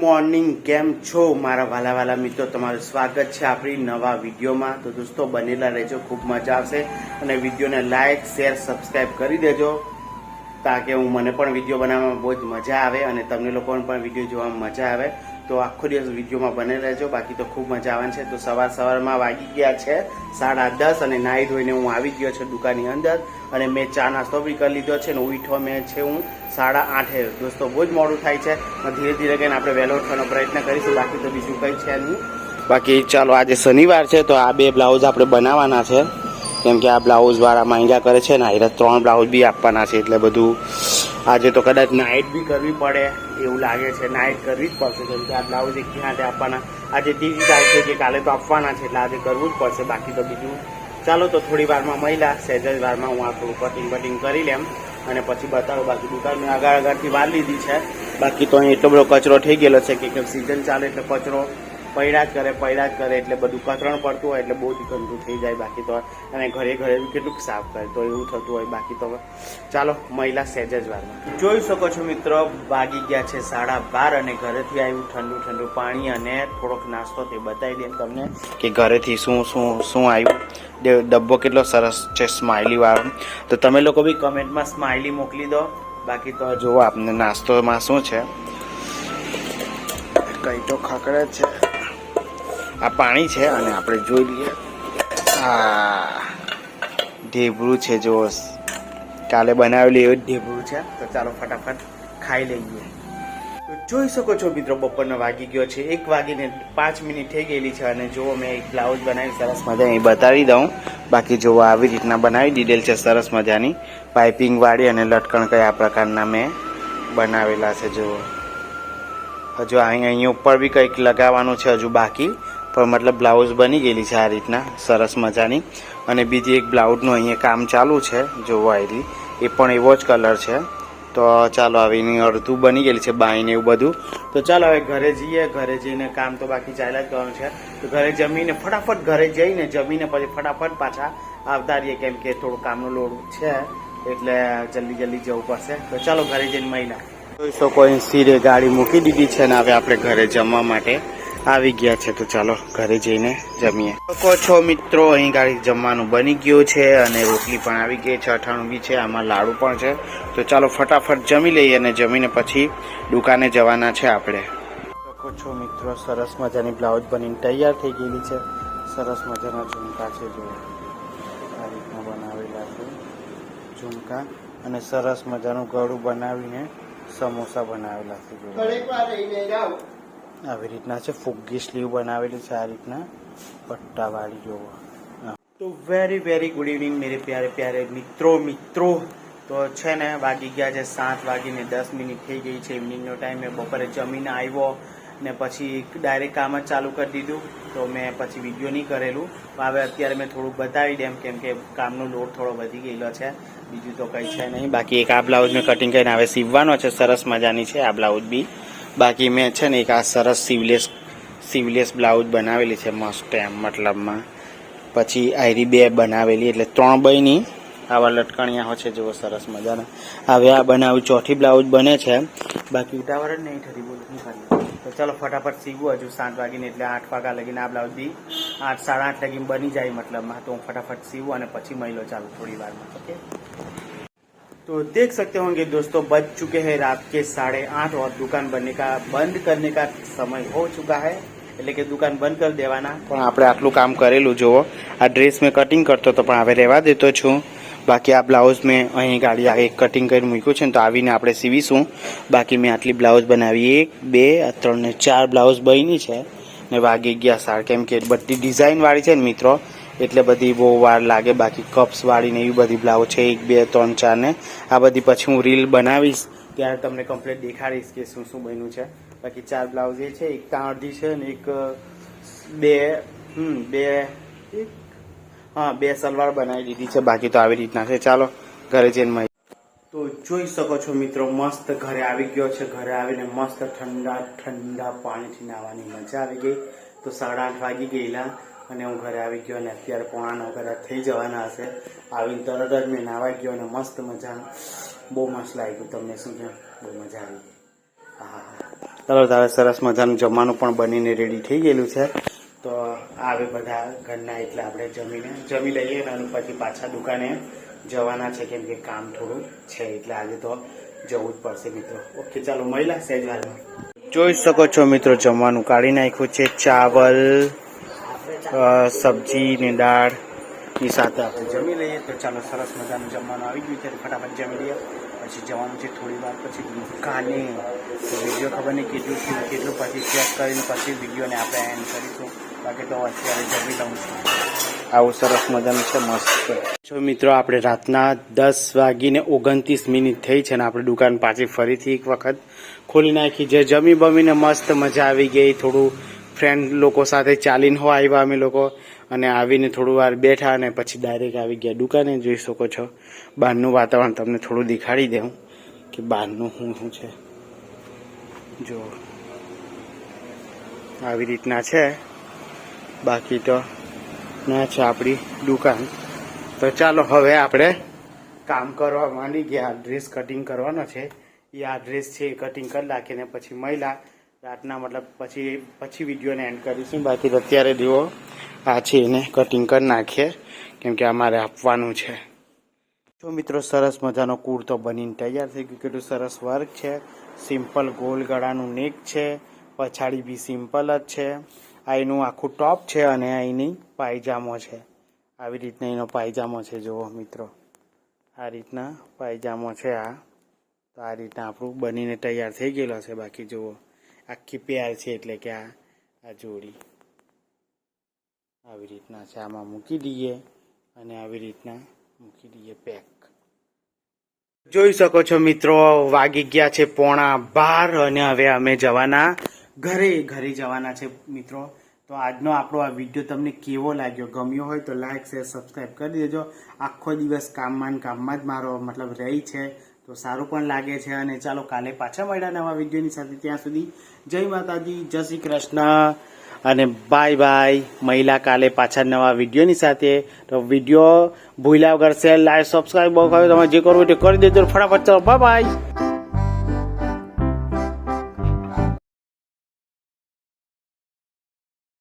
Morning કેમ છો મારા વાલા વાલા મિત્રો? તમારું સ્વાગત છે આપણી નવા વિડીયોમાં. તો દોસ્તો, બનેલા રહેજો, ખૂબ મજા આવશે. અને વિડીયોને લાઈક શેર સબસ્ક્રાઈબ કરી દેજો, તાકે હું મને પણ વીડિયો બનાવવામાં બહુ જ મજા આવે અને તમને લોકોને પણ વીડિયો જોવામાં મજા આવે. તો આખો દિવસ વિડીયોમાં બને રહેજો. બાકી તો ખૂબ મજા આવવાની છે. તો સવાર સવારમાં વાગી ગયા છે સાડા દસ અને નાહી ધોઈને હું આવી ગયો છું દુકાનની અંદર અને મેં ચા નાસ્તો બી કરી લીધો છે ને ઉઠો મેં છે હું સાડા આઠે. દોસ્તો, બહુ જ મોડું થાય છે. ધીરે ધીરે કરીને આપણે વહેલો ઉઠવાનો પ્રયત્ન કરીશું. બાકી તો બીજું કંઈ છે નહીં. બાકી ચાલો, આજે શનિવાર છે તો આ બે બ્લાઉઝ આપણે બનાવવાના છે. કેમ કે આ બ્લાઉઝ વાળા માંગ્યા કરે છે ને, આ ત્રણ બ્લાઉઝ બી આપવાના છે એટલે બધું આજે તો કદાચ નાઇટ બી કરવી પડે, એવું લાગે છે. નાઇટ કરવી જ પડશે, કેમ કે આ બ્લાઉઝ એક હાથે આપવાના? આજે ત્રીજી તારીખ છે કે કાલે તો આપવાના છે, એટલે આજે કરવું જ પડશે. બાકી તો બીજું ચાલો, તો થોડી વારમાં મહિલા સહેજ જ વારમાં હું આ થોડું કટિંગ બટિંગ કરી લેમ અને પછી બતાવો. બાકી દુકાન મેં આગળ આગળથી વાર લીધી છે. બાકી તો અહીં એટલો બધો કચરો થઈ ગયેલો છે કે સિઝન ચાલે એટલે કચરો પૈડા કરે પૈડા કરે, એટલે બધું કતરણ પડતું હોય એટલે બહુ જ ગંદુ થઈ જાય બાકી તો. અને ઘરે ઘરે કેટલું સાફ કરે, તો એવું થતું હોય બાકી તો. ચાલો, મહિલા સહેજ જ વારમાં. જોઈ શકો છો મિત્રો, વાગી ગયા છે સાડા બાર અને ઘરેથી આવ્યું ઠંડુ ઠંડુ પાણી અને થોડોક નાસ્તો તે બતાવી દે તમને કે ઘરેથી શું શું શું આવ્યું. ડબ્બો કેટલો સરસ છે સ્માઇલી વાળો. તો તમે લોકો બી કમેન્ટમાં સ્માઇલી મોકલી દો. બાકી તો જુઓ આપને નાસ્તોમાં શું છે. કઈ તો ખકડે છે. આ પાણી છે અને આપણે જોઈ લઈએ. આ ઢેબરું છે જો. કાલે બનાવેલું એવું જ ઢેબરું છે. તો ચાલો ફટાફટ ખાઈ લઈએ. તો જોઈ શકો છો મિત્રો, બપોરનો વાગી ગયો છે. એક વાગીને પાંચ મિનિટ થઈ ગયેલી છે અને જો મેં એક બ્લાઉઝ બનાવી, સરસ મજા અહીં બતાવી દઉં. બાકી જો આવી રીતના બનાવી દીધેલ છે સરસ મજાની. પાઇપિંગ વાળી અને લટકણ કયા પ્રકારના મેં બનાવેલા છે જો. હજુ અહીં અહીંયા ઉપર બી કંઈક લગાવવાનું છે, હજુ બાકી. પણ મતલબ બ્લાઉઝ બની ગયેલી છે આ રીતના, સરસ મજાની. અને બીજી એક બ્લાઉઝનું અહીંયા કામ ચાલુ છે, જોવા આવી એ પણ એવો જ કલર છે. તો ચાલો હવે એની અડધું બની ગયેલી છે બાઈને એવું બધું. તો ચાલો હવે ઘરે જઈએ, ઘરે જઈને કામ તો બાકી ચાલ્યા જ કરવાનું છે. તો ઘરે જમીને ફટાફટ ઘરે જઈને જમીને પછી ફટાફટ પાછા આવતા રહીએ કેમ કે થોડું કામનું લોડ છે, એટલે જલ્દી જલ્દી જવું પડશે. તો ચાલો ઘરે જઈને મહિલા જોઈ શકો અહીં સીરે ગાડી મૂકી દીધી છે ને હવે આપણે ઘરે જમવા માટે. આવી ગયા છે, તો ચાલો ઘરે જઈને જમીએ. શકો છો મિત્રો, અહીં ગાડી જમવાનું બની ગયું છે અને રોટલી પણ આવી ગઈ છે, અઠાણું બી છે, આમાં લાડુ પણ છે. તો ચાલો ફટાફટ જમી લઈએ અને જમીને પછી દુકાને જવાના છે આપણે. શકો છો મિત્રો, સરસ મજાની બ્લાઉઝ બનીને તૈયાર થઈ ગયેલી છે. સરસ મજાના ઝુમકા છે જો આ રીતના બનાવેલા છે ઝુમકા. અને સરસ મજાનું ગળું બનાવીને સમોસા બનાવેલા છે આવી રીતના છે, ફુગ્ગી સ્લીવ બનાવેલી છે આ રીતના, પટ્ટાવાળી જોવો. તો વેરી વેરી ગુડ ઇવનિંગ મેરે પ્યારે પ્યારે મિત્રો મિત્રો. તો છે ને, વાગી ગયા છે સાત વાગીને દસ મિનિટ થઈ ગઈ છે. ઇવનિંગનો ટાઈમ મેં બપોરે જમીને આવ્યો ને પછી ડાયરેક્ટ કામ જ ચાલુ કરી દીધું. તો મેં પછી વીડિયો નહીં કરેલું. હવે અત્યારે મેં થોડુંક બતાવી દેમ કેમ કે કામનો લોડ થોડો વધી ગયેલો છે. બીજું તો કંઈ છે નહીં. બાકી એક આ બ્લાઉઝ મેં કટિંગ કરીને હવે સીવવાનો છે. સરસ મજાની છે આ બ્લાઉઝ બી. બાકી મેં છે ને એક આ સરસ સીવલેસ સીવલેસ બ્લાઉઝ બનાવેલી છે, મસ્ત એમ, મતલબમાં. પછી આયરી બે બનાવેલી, એટલે ત્રણ બયની. આવા લટકણિયા છે જેવો સરસ મજાના. હવે આ બનાવ્યું, ચોથી બ્લાઉઝ બને છે. બાકી ઉતાવળ જ નહીં થતી, બોલું તો ચાલો ફટાફટ સીવું, હજુ સાત વાગીને, એટલે આઠ વાગ્યા લગીને આ બ્લાઉઝ બી આઠ, સાડા આઠ લગીને બની જાય, મતલબમાં. તો હું ફટાફટ સીવું અને પછી મહિલો ચાલુ થોડી વારમાં, ઓકે? तो देख सकते होंगे दोस्तों बज चुके हैं रात के साढ़े आठ और दुकान बनने का बंद करने का समय हो चुका है એટલે કે દુકાન બંધ કરી દેવાના પણ આપણે આટલું કામ કરેલું જુઓ આ ડ્રેસ મેં કટિંગ કરતો હતો પણ હવે રહેવા દેતો છું બાકી આ બ્લાઉઝ મેં અહીં ગાડી એક કટિંગ કરીને મૂક્યું છે ને તો આવીને આપણે સીવીશું બાકી મેં આટલી બ્લાઉઝ બનાવી એક બે આ ત્રણ ને ચાર બ્લાઉઝ બની છે ને વાગી ગયા સાર કેમ કે બધી ડિઝાઇન વાળી છે ને મિત્રો એટલે બધી બહુ વાર લાગે, બાકી કપ્સ વાળીને એવી બધી બ્લાઉઝ છે, એક, બે, ત્રણ, ચાર ને. આ બધી પછી હું રીલ બનાવીશ, ત્યારે તમને કમ્પ્લીટ દેખાડીશ કે શું શું બન્યું છે. બાકી ચાર બ્લાઉઝ એ છે, એક ત્યાં અડધી છે ને એક, બે, હમ, બે હા, બે સલવાર બનાવી દીધી છે, બાકી તો આવી રીતના છે. ચાલો, ઘરે જઈને મળી તો જોઈ શકો છો મિત્રો, મસ્ત ઘરે આવી ગયો છે, ઘરે આવીને મસ્ત ઠંડા ઠંડા પાણીથી નાહવાની મજા આવી ગઈ. તો સાડા આઠ વાગી ગયેલા. અને હું ઘરે આવી ગયો અને અત્યારે પોણા કદાચ થઈ જવાના હશે. આવીને તરત જ મેં નાવા ગયો અને મસ્ત મજા બહુ મસ્ત લાગ્યું તમને, શું છે બહુ મજા આવી હા તરત હવે સરસ મજાનું જમવાનું પણ બનીને રેડી થઈ ગયેલું છે. તો આવે બધા ઘરના એટલે આપણે જમીને, જમી લઈએ અને પછી પાછા દુકાને જવાના છે, કેમ કે કામ થોડું છે, એટલે આજે તો જવું જ પડશે મિત્રો. ઓકે ચાલો મહિલા સહેજ જોઈ શકો છો મિત્રો, જમવાનું કાઢી નાખ્યું છે, ચાવલ. સબ્જી ને દાળની સાથે આપણે જમી લઈએ. તો ચાલો સરસ મજાનું જમવાનું આવી ગયું છે. ફટાફટ જમી લઈએ. પછી જવાનું છે થોડી વાર પછી દુકાને. તો વીડિયો ખબર નહીં કેટલું થયું કેટલું પછી ચેક કરીને પછી વિડીયોને આપણે એન્ડ કરીશું. બાકી તો અત્યારે જમી લઉં છું. આવું સરસ મજાનું છે, મસ્ત જો મિત્રો, આપણે રાતના દસ વાગીને ઓગણત્રીસ મિનિટ થઈ છે ને આપણે દુકાન પાછી ફરીથી એક વખત ખોલી નાખી. જે જમી બમીને મસ્ત મજા આવી ગઈ. થોડું ફ્રેન્ડ લોકો સાથે ચાલીને હો આવ્યા અમે લોકો. અને આવીને થોડું વાર બેઠા અને પછી ડાયરેક્ટ આવી ગયા. દુકાને જોઈ શકો છો. બહારનું વાતાવરણ તમને થોડું દેખાડી દઉં કે બહારનું શું શું છે. જો, આવી રીતના છે. બાકી તો ના છે આપણી દુકાન. તો ચાલો હવે આપણે કામ કરવા માંડી ગયા. ડ્રેસ કટિંગ કરવાનો છે. એ આ ડ્રેસ છે એ કટિંગ કરી નાખીને પછી મહિલા રાતના મતલબ પછી પછી વિડીયોને એન્ડ કરીશું. બાકી અત્યારે જુઓ, આ છે એને કટિંગ કરી નાખીએ, કેમ કે અમારે આપવાનું છે. જો મિત્રો, સરસ મજાનો કુર્તો બનીને તૈયાર થઈ ગયું. કેટલું સરસ વર્ક છે. સિમ્પલ ગોલ ગળાનું નેક છે. પછાડી બી સિમ્પલ જ છે. એનું આખું ટોપ છે અને અહીંની પાયજામો છે. આવી રીતના એનો પાયજામો છે, જુઓ મિત્રો. આ રીતના પાયજામો છે આ. તો આ રીતના આપણું બનીને તૈયાર થઈ ગયેલો છે. બાકી જુઓ. આખી પેર છે એટલે કે આ આ જોડી. આવી રીતના છે. આમાં મૂકી દઈએ અને આવી રીતના મૂકી દઈએ પેક જોઈ શકો છો મિત્રો, વાગી ગયા છે પોણા બાર અને હવે અમે જવાના ઘરે. ઘરે જવાના છે મિત્રો. તો આજનો આપણો આ વીડિયો તમને કેવો લાગ્યો? ગમ્યો હોય તો લાઇક શેર સબસ્ક્રાઈબ કરી દેજો. આખો દિવસ કામમાં કામમાં જ મારો મતલબ રહી છે. તો સારું પણ લાગે છે અને ચાલો કાલે પાછા મળ્યા નવા વિડીયોની સાથે ત્યાં સુધી જય માતાજી, જય શ્રી કૃષ્ણ અને બાય બાય. મહિલા કાલે પાછા નવા વિડીયોની સાથે. તો વીડિયો ભૂલ્યા વગર શેર, લાઈક સબસ્ક્રાઈબ બહુ તમે જે કરવું તે કરી દેજો. ફટાફટ ચાલો, બાય બાય.